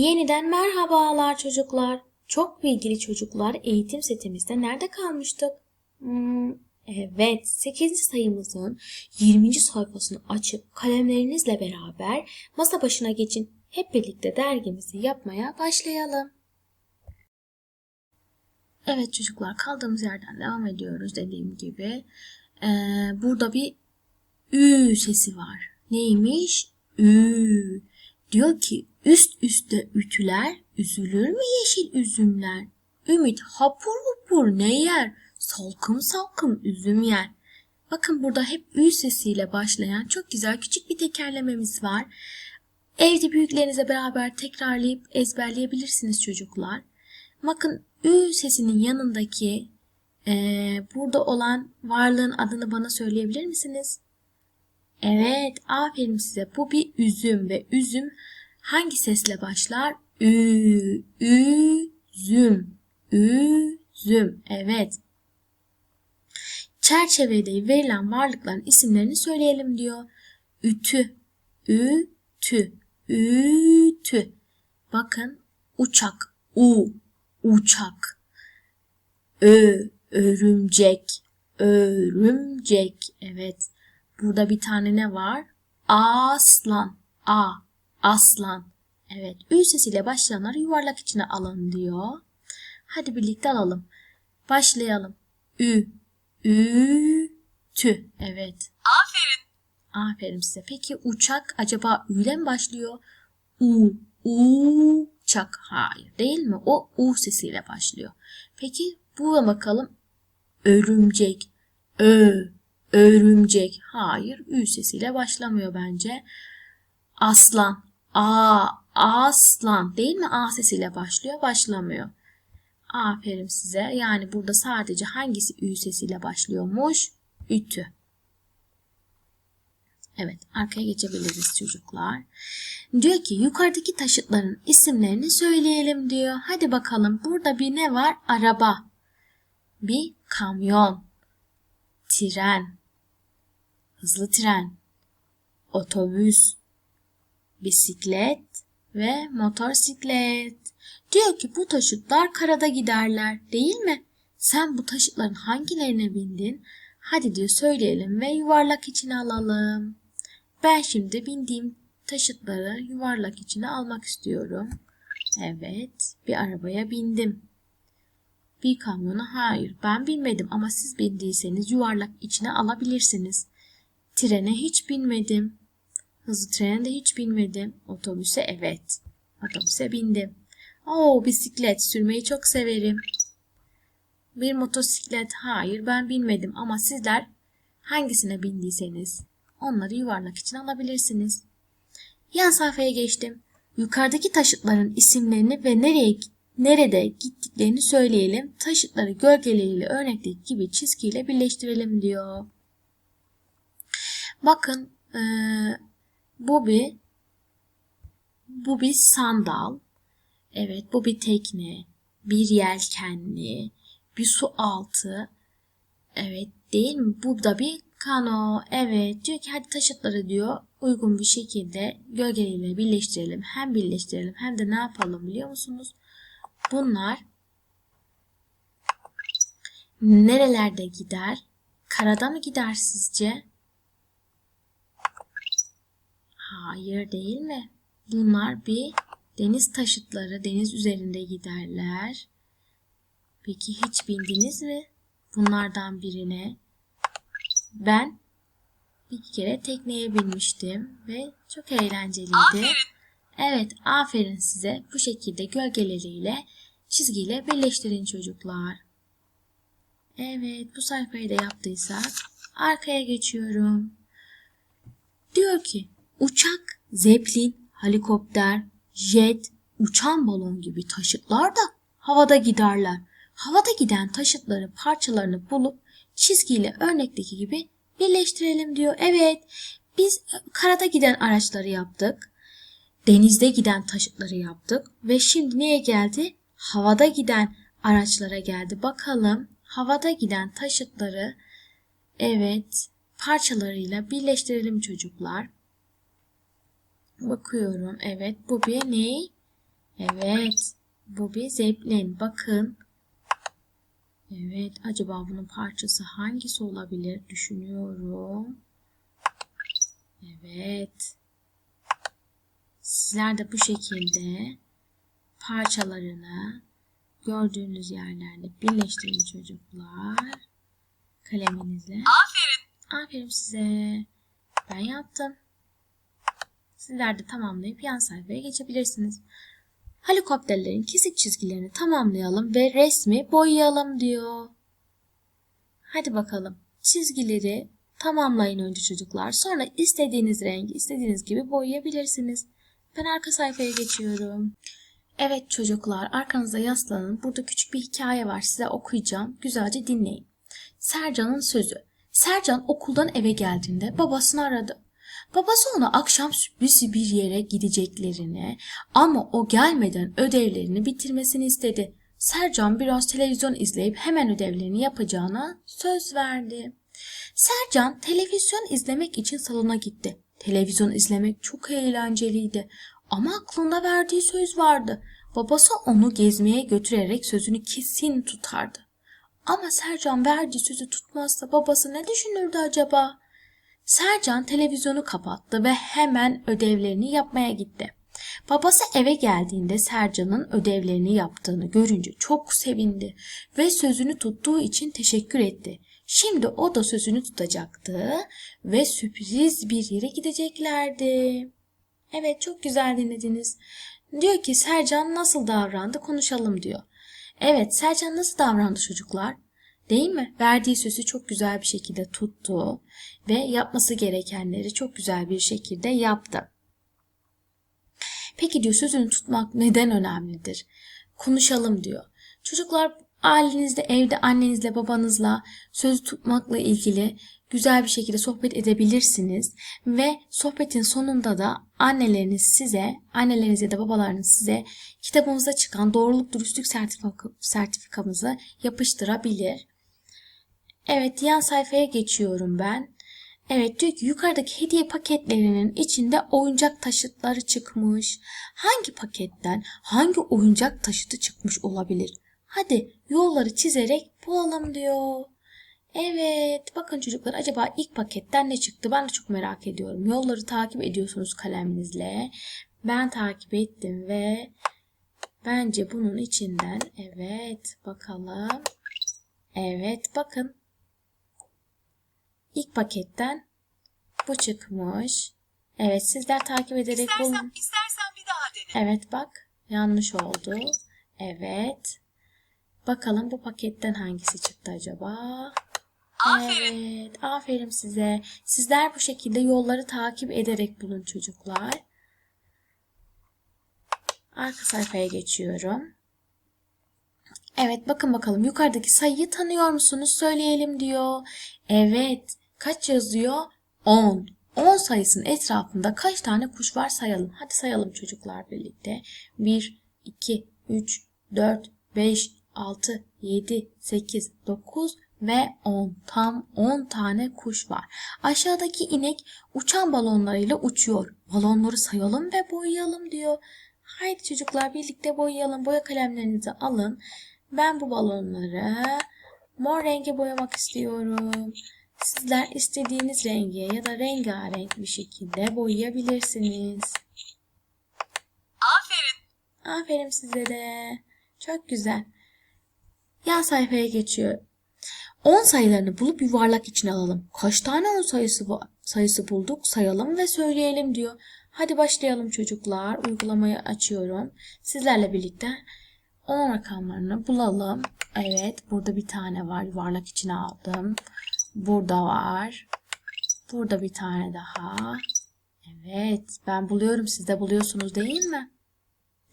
Yeniden merhabalar çocuklar. Çok bilgili çocuklar eğitim setimizde nerede kalmıştık? Hmm, evet 8. sayımızın 20. sayfasını açıp kalemlerinizle beraber masa başına geçin. Hep birlikte dergimizi yapmaya başlayalım. Evet çocuklar kaldığımız yerden devam ediyoruz dediğim gibi. Ee, burada bir ü sesi var. Neymiş? Ü. Diyor ki üst üste ütüler, üzülür mü yeşil üzümler? Ümit hapur hupur ne yer? Salkım salkım üzüm yer. Bakın burada hep ü sesiyle başlayan çok güzel küçük bir tekerlememiz var. Evde büyüklerinizle beraber tekrarlayıp ezberleyebilirsiniz çocuklar. Bakın ü sesinin yanındaki eee, burada olan varlığın adını bana söyleyebilir misiniz? Evet, aferin size. Bu bir üzüm ve üzüm hangi sesle başlar? Ü, üzüm, üzüm. Evet. Çerçevede verilen varlıkların isimlerini söyleyelim diyor. Ütü, ütü, ütü. Bakın uçak, u, uçak. Ö, örümcek, örümcek. Evet. Burada bir tane ne var? Aslan. A. Aslan. Evet. Ü sesiyle başlayanları yuvarlak içine alın diyor. Hadi birlikte alalım. Başlayalım. Ü. Ü. Tü. Evet. Aferin. Aferin size. Peki uçak acaba Ü ile mi başlıyor? U. Uçak. Hayır değil mi? O U sesiyle başlıyor. Peki bu bakalım. Örümcek. Ö. Örümcek. Hayır. Ü sesiyle başlamıyor bence. Aslan. A. Aslan. Değil mi? A sesiyle başlıyor. Başlamıyor. Aferin size. Yani burada sadece hangisi Ü sesiyle başlıyormuş? Ütü. Evet, arkaya geçebiliriz çocuklar. Diyor ki yukarıdaki taşıtların isimlerini söyleyelim diyor. Hadi bakalım burada bir ne var? Araba. Bir kamyon. Tren. Hızlı tren. Otobüs. Bisiklet ve motosiklet. Diyor ki bu taşıtlar karada giderler değil mi? Sen bu taşıtların hangilerine bindin? Hadi diyor söyleyelim ve yuvarlak içine alalım. Ben şimdi bindiğim taşıtları yuvarlak içine almak istiyorum. Evet, bir arabaya bindim. Bir kamyona hayır ben binmedim ama siz bindiyseniz yuvarlak içine alabilirsiniz. Trene hiç binmedim. Hızlı trene de hiç binmedim. Otobüse evet. Otobüse bindim. Oo bisiklet sürmeyi çok severim. Bir motosiklet hayır ben binmedim ama sizler hangisine bindiyseniz onları yuvarlak için alabilirsiniz. Yan sayfaya geçtim. Yukarıdaki taşıtların isimlerini ve nereye nerede gittiklerini söyleyelim. Taşıtları gölgeleriyle örnekteki gibi çizgiyle birleştirelim diyor. Bakın eee, bu bir bu bir sandal. Evet bu bir tekne. Bir yelkenli. Bir su altı. Evet değil mi? Bu da bir kano. Evet diyor ki hadi taşıtları diyor uygun bir şekilde gölgeleriyle birleştirelim. Hem birleştirelim hem de ne yapalım biliyor musunuz? Bunlar nerelerde gider? Karada mı gider sizce? Hayır değil mi? Bunlar bir deniz taşıtları, deniz üzerinde giderler. Peki hiç bindiniz mi bunlardan birine? Ben bir kere tekneye binmiştim ve çok eğlenceliydi. Aferin. Evet, aferin size. Bu şekilde gölgeleriyle çizgiyle birleştirin çocuklar. Evet, bu sayfayı da yaptıysak arkaya geçiyorum. Diyor ki uçak, zeplin, helikopter, jet, uçan balon gibi taşıtlar da havada giderler. Havada giden taşıtları parçalarını bulup çizgiyle örnekteki gibi birleştirelim diyor. Evet, biz e, karada giden araçları yaptık. Denizde giden taşıtları yaptık ve şimdi neye geldi? Havada giden araçlara geldi. Bakalım havada giden taşıtları evet parçalarıyla birleştirelim çocuklar. Bakıyorum. Evet bu bir ney? Evet. Bu bir zeplin. Bakın. Evet. Acaba bunun parçası hangisi olabilir? Düşünüyorum. Evet. Sizler de bu şekilde parçalarını gördüğünüz yerlerde birleştirin çocuklar. Kaleminizle. Aferin. Aferin size. Ben yaptım. Sizler de tamamlayıp yan sayfaya geçebilirsiniz. Helikopterlerin kesik çizgilerini tamamlayalım ve resmi boyayalım diyor. Hadi bakalım. Çizgileri tamamlayın önce çocuklar. Sonra istediğiniz rengi istediğiniz gibi boyayabilirsiniz. Ben arka sayfaya geçiyorum. Evet çocuklar arkanıza yaslanın. Burada küçük bir hikaye var size okuyacağım. Güzelce dinleyin. Sercan'ın sözü. Sercan okuldan eve geldiğinde babasını aradı. Babası ona akşam sürpriz bir yere gideceklerini ama o gelmeden ödevlerini bitirmesini istedi. Sercan biraz televizyon izleyip hemen ödevlerini yapacağına söz verdi. Sercan televizyon izlemek için salona gitti. Televizyon izlemek çok eğlenceliydi ama aklında verdiği söz vardı. Babası onu gezmeye götürerek sözünü kesin tutardı. Ama Sercan verdiği sözü tutmazsa babası ne düşünürdü acaba? Sercan televizyonu kapattı ve hemen ödevlerini yapmaya gitti. Babası eve geldiğinde Sercan'ın ödevlerini yaptığını görünce çok sevindi ve sözünü tuttuğu için teşekkür etti. Şimdi o da sözünü tutacaktı ve sürpriz bir yere gideceklerdi. Evet çok güzel dinlediniz. Diyor ki Sercan nasıl davrandı konuşalım diyor. Evet Sercan nasıl davrandı çocuklar? Değil mi? Verdiği sözü çok güzel bir şekilde tuttu ve yapması gerekenleri çok güzel bir şekilde yaptı. Peki diyor sözünü tutmak neden önemlidir? Konuşalım diyor. Çocuklar ailenizde, evde annenizle, babanızla söz tutmakla ilgili güzel bir şekilde sohbet edebilirsiniz ve sohbetin sonunda da anneleriniz size, anneleriniz ya da babalarınız size kitabımızda çıkan doğruluk dürüstlük sertifika- sertifikamızı yapıştırabilir. Evet, yan sayfaya geçiyorum ben. Evet diyor ki yukarıdaki hediye paketlerinin içinde oyuncak taşıtları çıkmış. Hangi paketten hangi oyuncak taşıtı çıkmış olabilir? Hadi yolları çizerek bulalım diyor. Evet bakın çocuklar acaba ilk paketten ne çıktı ben de çok merak ediyorum. Yolları takip ediyorsunuz kaleminizle. Ben takip ettim ve bence bunun içinden evet bakalım. Evet bakın İlk paketten bu çıkmış. Evet sizler takip ederek bulun. İstersen, istersen bir daha dene. Evet bak yanlış oldu. Evet. Bakalım bu paketten hangisi çıktı acaba? Aferin. Evet, aferin size. Sizler bu şekilde yolları takip ederek bulun çocuklar. Arka sayfaya geçiyorum. Evet, bakın bakalım yukarıdaki sayıyı tanıyor musunuz? Söyleyelim diyor. Evet, kaç yazıyor? 10. 10 sayısının etrafında kaç tane kuş var sayalım. Hadi sayalım çocuklar birlikte. 1, 2, 3, 4, 5, 6, 7, 8, 9 ve 10. Tam 10 tane kuş var. Aşağıdaki inek uçan balonlarıyla uçuyor. Balonları sayalım ve boyayalım diyor. Haydi çocuklar birlikte boyayalım. Boya kalemlerinizi alın. Ben bu balonları mor renge boyamak istiyorum. Sizler istediğiniz renge ya da rengarenk bir şekilde boyayabilirsiniz. Aferin. Aferin size de. Çok güzel. Yan sayfaya geçiyor. 10 sayılarını bulup yuvarlak içine alalım. Kaç tane 10 sayısı bu sayısı bulduk sayalım ve söyleyelim diyor. Hadi başlayalım çocuklar. Uygulamayı açıyorum. Sizlerle birlikte 10 rakamlarını bulalım. Evet burada bir tane var. Yuvarlak içine aldım. Burada var. Burada bir tane daha. Evet ben buluyorum. Siz de buluyorsunuz değil mi?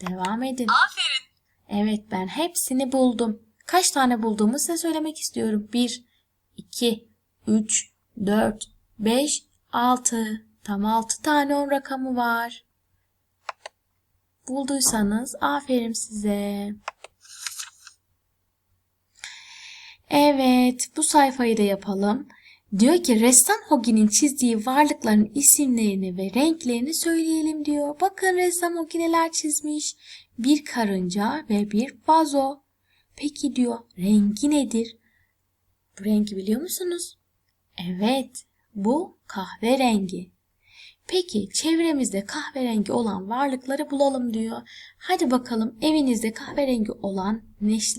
Devam edin. Aferin. Evet ben hepsini buldum. Kaç tane bulduğumu size söylemek istiyorum. 1, 2, 3, 4, 5, 6. Tam 6 tane 10 rakamı var. Bulduysanız aferin size. Evet bu sayfayı da yapalım. Diyor ki ressam Hogi'nin çizdiği varlıkların isimlerini ve renklerini söyleyelim diyor. Bakın ressam Hogi neler çizmiş. bir karınca ve bir vazo. Peki diyor rengi nedir? Bu rengi biliyor musunuz? Evet, bu kahverengi. Peki çevremizde kahverengi olan varlıkları bulalım diyor. Hadi bakalım evinizde kahverengi olan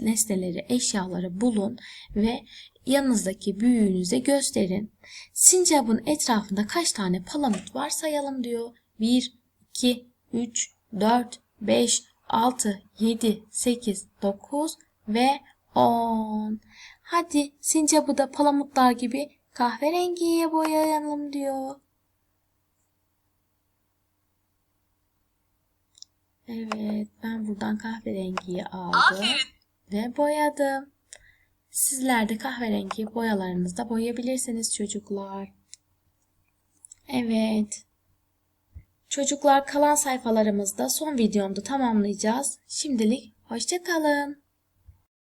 nesneleri, eşyaları bulun ve yanınızdaki büyüğünüze gösterin. Sincapın etrafında kaç tane palamut var sayalım diyor. 1, 2, 3, 4, 5, 6, 7, 8, 9 ve 10. Hadi sincapı da palamutlar gibi kahverengiye boyayalım diyor. Evet, ben buradan kahverengiyi aldım Aferin. ve boyadım. Sizler de kahverengi boyalarınızda boyayabilirsiniz çocuklar. Evet. Çocuklar kalan sayfalarımızda son videomda tamamlayacağız. Şimdilik hoşça kalın.